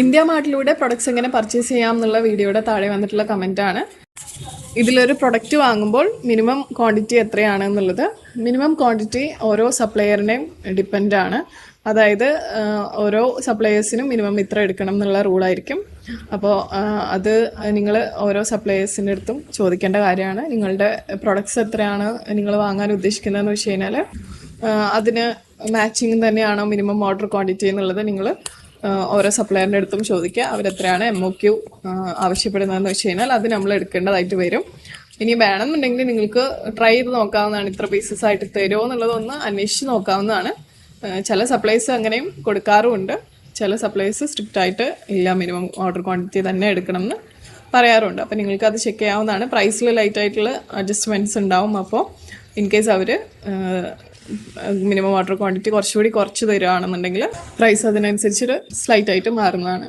India മാർട്ടിലൂടെ products എങ്ങനെ purchase ചെയ്യാം എന്നുള്ള വീഡിയോയുടെ താഴെ വന്നിട്ടുള്ള കമന്റാണ് ഇതിലൊരു പ്രൊഡക്റ്റ് വാങ്ങുമ്പോൾ മിനിമം ക്വാണ്ടിറ്റി എത്രയാണ് എന്നുള്ളത്. മിനിമം ക്വാണ്ടിറ്റി ഓരോ സപ്ലയറിനെയും ഡിപ്പെൻഡ് ആണ്. അതായത് ഓരോ സപ്ലയേഴ്സിനും മിനിമം ഇത്ര എടുക്കണം എന്നുള്ള റൂളായിരിക്കും അപ്പോൾ അത് നിങ്ങൾ ഓരോ സപ്ലയേഴ്സിന്റെ അടുത്തും ചോദിക്കേണ്ട കാര്യമാണ്. നിങ്ങളുടെ പ്രൊഡക്ട്സ് എത്രയാണ് നിങ്ങൾ വാങ്ങാൻ ഉദ്ദേശിക്കുന്നതെന്ന് വെച്ച് കഴിഞ്ഞാൽ അതിന് മാച്ചിങ് തന്നെയാണോ മിനിമം ഓർഡർ ക്വാണ്ടിറ്റി എന്നുള്ളത് നിങ്ങൾ ഓരോ സപ്ലയറിന്റെ അടുത്തും ചോദിക്കുക അവരെത്രയാണ് എം ഒ ക്യു ആവശ്യപ്പെടുന്നതെന്ന് വെച്ച് കഴിഞ്ഞാൽ അത് നമ്മൾ എടുക്കേണ്ടതായിട്ട് വരും. ഇനി വേണമെന്നുണ്ടെങ്കിൽ നിങ്ങൾക്ക് ട്രൈ ചെയ്ത് നോക്കാവുന്നതാണ് ഇത്ര പീസസ് ആയിട്ട് തരുമോ എന്നുള്ളതൊന്ന് അന്വേഷിച്ച് നോക്കാവുന്നതാണ്. ചില സപ്ലൈസ് അങ്ങനെയും കൊടുക്കാറുമുണ്ട്. ചില സപ്ലൈസ് സ്ട്രിക്റ്റ് ആയിട്ട് ഇല്ല മിനിമം ഓർഡർ ക്വാണ്ടിറ്റി തന്നെ എടുക്കണം എന്ന് പറയാറുണ്ട്. അപ്പോൾ നിങ്ങൾക്ക് അത് ചെക്ക് ചെയ്യാവുന്നതാണ്. പ്രൈസിൽ ലൈറ്റ് ആയിട്ടുള്ള അഡ്ജസ്റ്റ്മെന്റ്സ് ഉണ്ടാവും അപ്പോൾ ഇൻ കേസ് അവർ മിനിമം വാട്ടർ ക്വാണ്ടിറ്റി കുറച്ചുകൂടി കുറച്ച് തരുവാണെന്നുണ്ടെങ്കിൽ പ്രൈസ് അതിനനുസരിച്ചൊരു സ്ലൈറ്റ് ആയിട്ട് മാറുന്നതാണ്.